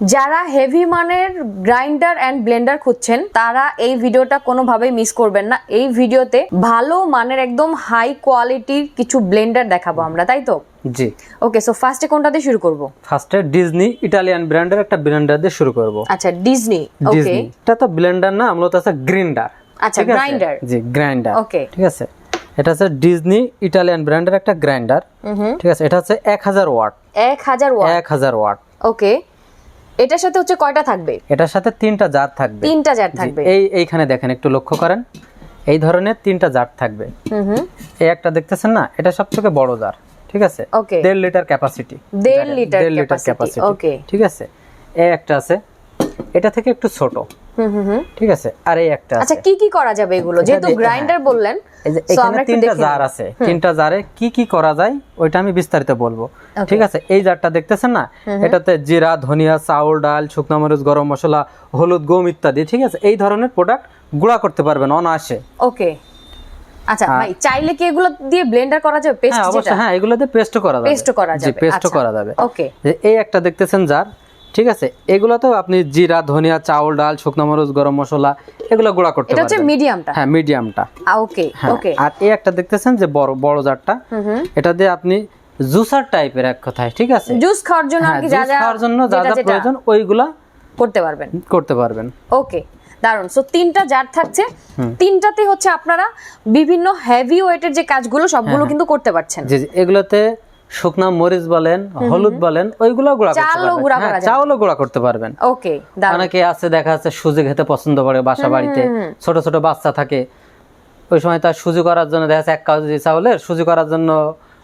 যারা হেভি মানের grinder and Blender খুঁজছেন তারা এই ভিডিওটা কোনোভাবেই মিস করবেন না। এই ভিডিওতে ভালো মানের একদম হাই কোয়ালিটির কিছু ব্লেন্ডার দেখাবো আমরা তাই তো? জি। ওকে সো ফার্স্টে কোনটা দিয়ে শুরু করব? ফার্স্টে ডিজনি ইটালিয়ান ব্র্যান্ডের একটা ব্লেন্ডার দিয়ে শুরু করব। আচ্ছা ডিজনি ওকে এটা তো ব্লেন্ডার না মূলত আছে গ্রিন্ডার আচ্ছা গ্রাইন্ডার জি গ্রাইন্ডার ওকে ঠিক আছে? এটা হচ্ছে ডিজনি ইটালিয়ান ব্র্যান্ডের একটা গ্রাইন্ডার ঠিক আছে? এটা হচ্ছে এক হাজার ওয়াট। এক হাজার ওয়াট। এক হাজার ওয়াট। ওকে এটার সাথে হচ্ছে কয়টা থাকবে? এটার সাথে তিনটা জার থাকবে। তিনটা জার থাকবে। এই এইখানে দেখেন একটু লক্ষ্য করেন। এই ধরনের তিনটা জাত থাকবে। এই একটা দেখতেছেন না? এটা সবথেকে বড় জার ঠিক আছে? ওকে দেড় লিটার ক্যাপাসিটি দেড় লিটার ক্যাপাসিটি ক্যাপাসিটি ওকে ঠিক আছে? এই একটা আছে এটা থেকে একটু ছোট। ঠিক আছে? আর এই একটা আচ্ছা কি কি করা যাবে এগুলো? যেহেতু গ্রাইন্ডার বললেন এই যে so এখানে তিনটা জার আছে। তিনটা জারে কি কি করা যায় ওইটা আমি বিস্তারিত বলব। ঠিক আছে? এই জারটা দেখতেছেন না? এটাতে জিরা ধনিয়া চাউল ডাল শুকনো মরিচ গরম মশলা হলুদ গম ইত্যাদি ঠিক আছে? এই ধরনের প্রোডাক্ট গুঁড়া করতে পারবেন অনায়াসে। ওকে আচ্ছা ভাই চাইলে কি এগুলো দিয়ে ব্লেন্ডার করা যাবে? পেস্ট হ্যাঁ যেটা? হ্যাঁ এগুলোতে পেস্টও করা যাবে। পেস্ট করা জি যাবে। আচ্ছা। করা যাবে। ওকে এই একটা দেখতেছেন জার। ঠিক আছে? এগুলোতেও আপনি জিরা ধনিয়া চাউল ডাল শুকনো মরিচ গরম মশলা এগুলো গুঁড়া করতে এটা হচ্ছে মিডিয়ামটা হ্যাঁ মিডিয়ামটা ওকে হ্যাঁ ওকে আর এই একটা দেখতেছেন যে বড় বড় জারটা? এটা দিয়ে আপনি জুসার টাইপের এক কথায় ঠিক আছে? জুস খাওয়ার জন্য আর হ্যাঁ কি যা যা খাওয়ার জন্য যা যা প্রয়োজন ওইগুলা করতে পারবেন। করতে পারবেন। ওকে দারুণ সো তিনটা জার থাকছে। তিনটাতে হচ্ছে আপনারা বিভিন্ন হেভি ওয়েটের যে কাজগুলো সবগুলো হ্যাঁ, কিন্তু করতে পারছেন। যে এগুলোতে শুকনা মরিচ বলেন হলুদ বলেন ওইগুলো গুঁড়া করতে পারবেন। গুঁড়া হ্যাঁ। চাউলও গুঁড়া করতে পারবেন। ওকে অনেকে আছে দেখা যাচ্ছে সুজি খেতে পছন্দ করে বাসা বাড়িতে ছোট ছোট বাচ্চা থাকে। ওই সময় তার সুজি করার জন্য দেখা যাচ্ছে এক কেজি চাউলের সুজি করার জন্য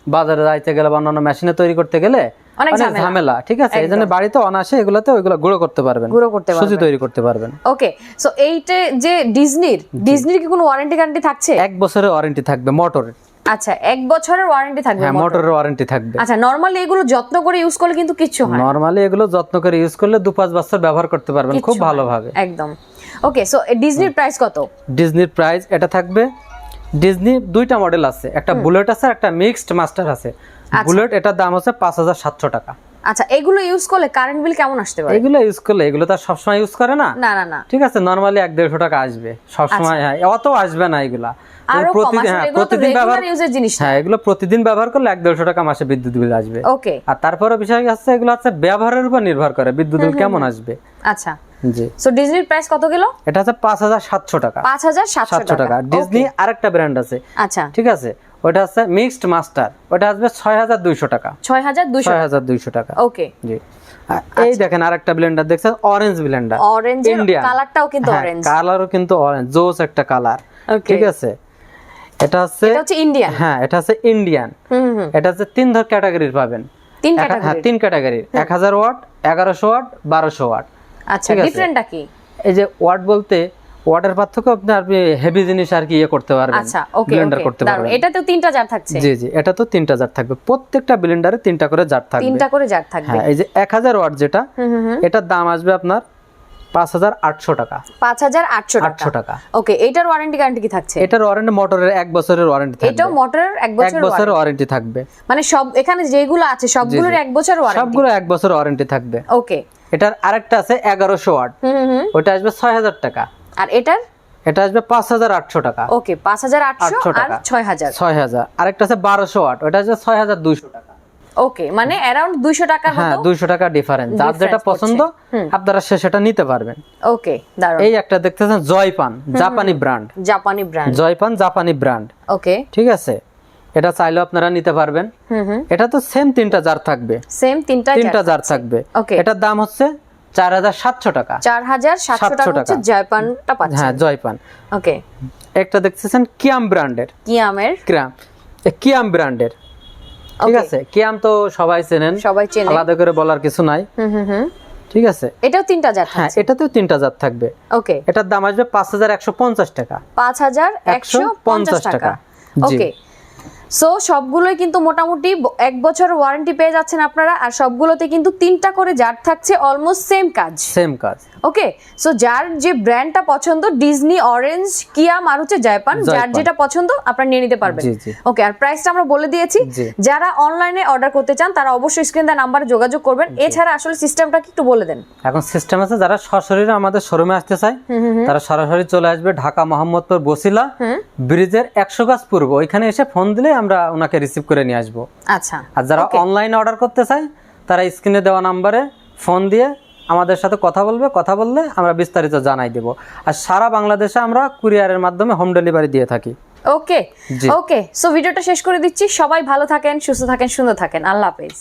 বাজারে যাইতে গেলে বা অন্যান্য মেশিনে তৈরি করতে গেলে অনেক। ঝামেলা। ঠিক আছে? এই জন্য বাড়িতে অনাসে এগুলোতে ওইগুলো গুঁড়ো করতে পারবেন। গুঁড়ো করতে সুজি তৈরি করতে পারবেন। ওকে সো এইটা যে ডিজনির ডিজনির কি কোনো ওয়ারেন্টি গ্যারান্টি থাকছে? এক বছরের ওয়ারেন্টি থাকবে মোটরের আচ্ছা এক বছরের ওয়ারেন্টি থাকবে হ্যাঁ মোটরের ওয়ারেন্টি থাকবে। আচ্ছা নরমালি এগুলো যত্ন করে ইউজ করলে কিন্তু কিছু হয় নরমালি এগুলো যত্ন করে ইউজ করলে দু পাঁচ বছর ব্যবহার করতে পারবেন খুব ভালোভাবে। একদম। ওকে সো ডিজনির প্রাইস কত? ডিজনির প্রাইস এটা থাকবে। ডিজনি দুইটা মডেল আছে একটা বুলেট আছে একটা মিক্সড মাস্টার আছে। আচ্ছা। বুলেট এটার দাম হচ্ছে পাঁচ হাজার সাতশো টাকা। আচ্ছা এগুলো ইউজ করলে কারেন্ট বিল কেমন আসতে পারে? এগুলো ইউজ করলে এগুলো তো আর সবসময় ইউজ করে না? না না না। ঠিক আছে নর্মালি এক দেড়শো টাকা আসবে। সবসময় হ্যাঁ অত আসবে না এগুলা। আচ্ছা। প্রতিদিন হ্যাঁ প্রতিদিন ব্যবহার জিনিস হ্যাঁ এগুলো প্রতিদিন ব্যবহার করলে এক দেড়শো টাকা মাসে বিদ্যুৎ বিল আসবে। ওকে। আর তারপরে বিষয় হচ্ছে এগুলো হচ্ছে ব্যবহারের উপর নির্ভর করে বিদ্যুৎ বিল কেমন আসবে। আচ্ছা। জি। সো ডিজনির প্রাইস কত গেল এটা হচ্ছে পাঁচ হাজার সাতশো টাকা। পাঁচ হাজার সাতশো সাতশো টাকা। ডিজনি আরেকটা ব্র্যান্ড আছে। আচ্ছা। ঠিক আছে? ওটা হচ্ছে মিক্সড মাস্টার ওটা আসবে ছয় হাজার দুইশো টাকা। ছয় হাজার দুশো ছয় হাজার দুইশো টাকা। ওকে জি। এই দেখেন আরেকটা ব্লেন্ডার দেখছেন? অরেঞ্জ ব্লেন্ডার অরেঞ্জের Indian. কালারটাও কিন্তু অরেঞ্জ কালারও কিন্তু অরেঞ্জ জোস একটা কালার ঠিক আছে? এটা হচ্ছে এটা হচ্ছে ইন্ডিয়ান হ্যাঁ এটা হচ্ছে ইন্ডিয়ান এটা হচ্ছে তিন ধর ক্যাটাগরির পাবেন। তিন এক- হ্যাঁ ক্যাটাগরি তিন ক্যাটাগরির এক হাজার ওয়াট এগারোশো ওয়াট বারোশো ওয়াট। আচ্ছা ডিফারেন্টটা কি? এই যে ওয়াট বলতে ওয়াটের পার্থক্য আপনি আর হেভি জিনিস আর কি ইয়ে করতে পারবেন আচ্ছা ওকে ব্লেন্ডার করতে পারবেন। এটাতেও তিনটা জার থাকছে। জি জি এটা তো তিনটা জার থাকবে। প্রত্যেকটা ব্লেন্ডারে তিনটা করে জার থাকবে। তিনটা করে জার থাকবে। হ্যাঁ এই যে এক হাজার ওয়াট যেটা হুম হুম হুম। এটার দাম আসবে আপনার পাঁচ হাজার আটশো টাকা। পাঁচ হাজার আটশো টাকা। আটশো টাকা। ওকে এটার ওয়ারেন্টি গ্যারান্টি কি থাকছে? এটার ওয়ারেন্টি মোটরের এক বছরের ওয়ারেন্টি থাকবে। এটাও মোটরের এক এক বছর বছরের ওয়ারেন্টি থাকবে। মানে সব এখানে যেগুলো আছে সবগুলোর এক বছর ওয়ারেন্টি সবগুলো এক বছর ওয়ারেন্টি থাকবে। ওকে এটার আরেকটা আছে এগারোশো ওয়াট। হুম হুম হুম। ওটা আসবে ছয় হাজার টাকা। আর এটার? এটা আসবে পাঁচ হাজার আটশো টাকা। ওকে পাঁচ হাজার আটশো 800 আর টাকা। ছয় হাজার। ছয় হাজার। আরেকটা আছে বারোশো ওয়াট ওটা আসবে ছয় হাজার দুইশো টাকা। ওকে মানে দুইশো টাকার হ্যাঁ মতো দুইশো টাকা ডিফারেন্স যার যেটা পছন্দ আপনারা সে সেটা নিতে পারবেন। ওকে দারুণ এই একটা দেখতেছেন জয়পান জাপানি ব্র্যান্ড জাপানি ব্র্যান্ড জয়পান জাপানি ব্র্যান্ড ওকে। ঠিক আছে? এটা চাইলেও আপনারা নিতে পারবেন। হুম হুম। এটা তো সেম তিনটা জার থাকবে। সেম তিনটা তিনটা জার থাকবে। Okay. এটার দাম হচ্ছে চার হাজার সাতশো টাকা। চার হাজার সাতশো টাকা। হচ্ছে জয়পানটা পাচ্ছে হ্যাঁ জয়পান। ওকে। একটা দেখতেছেন কিয়াম ব্র্যান্ডের। কিয়ামের? কিয়াম। কিয়াম ব্র্যান্ডের। ঠিক আছে? কিয়াম তো সবাই চেনেন। সবাই চেনে। আলাদা করে বলার কিছু নাই। হুম হুম হুম। ঠিক আছে? এটাও তিনটা জাত হ্যাঁ এটাতেও তিনটা জাত থাকবে। ওকে। এটার দাম আসবে পাঁচ হাজার একশো পঞ্চাশ টাকা। পাঁচ হাজার একশো পঞ্চাশ টাকা। ওকে। সো সবগুলোই কিন্তু মোটামুটি এক বছর ওয়ারেন্টি পেয়ে যাচ্ছেন আপনারা, আর সবগুলোতে কিন্তু তিনটা করে জার থাকছে অলমোস্ট সেম কাজ। সেম কাজ। ওকে সো যার যে ব্র্যান্ডটা পছন্দ ডিজনি অরেঞ্জ কিয়া হচ্ছে জায়পান যার যেটা পছন্দ আপনারা নিয়ে নিতে পারবেন। ওকে আর প্রাইসটা আমরা বলে দিয়েছি। যারা অনলাইনে অর্ডার করতে চান তারা অবশ্যই স্ক্রিন দেওয়া নাম্বারে যোগাযোগ করবেন। এছাড়া আসলে সিস্টেমটা কি একটু বলে দেন। এখন সিস্টেম আছে যারা সরাসরি আমাদের শোরুমে আসতে চায় তারা সরাসরি চলে আসবে ঢাকা মোহাম্মদপুর বসিলা ব্রিজের একশো গাছ পূর্ব। ওইখানে এসে ফোন দিলে আমরা ওনাকে রিসিভ করে নিয়ে আসব। আচ্ছা। আর যারা অনলাইনে অর্ডার করতে চায় তারা স্ক্রিনে দেওয়া নাম্বারে ফোন দিয়ে আমাদের সাথে কথা বলবে কথা বললে আমরা বিস্তারিত জানাই দেব। আর সারা বাংলাদেশে আমরা কুরিয়ারের মাধ্যমে হোম ডেলিভারি দিয়ে থাকি। ওকে। ওকে সো ভিডিওটা শেষ করে দিচ্ছি। সবাই ভালো থাকেন সুস্থ থাকেন সুন্দর থাকেন। আল্লাহ হাফেজ।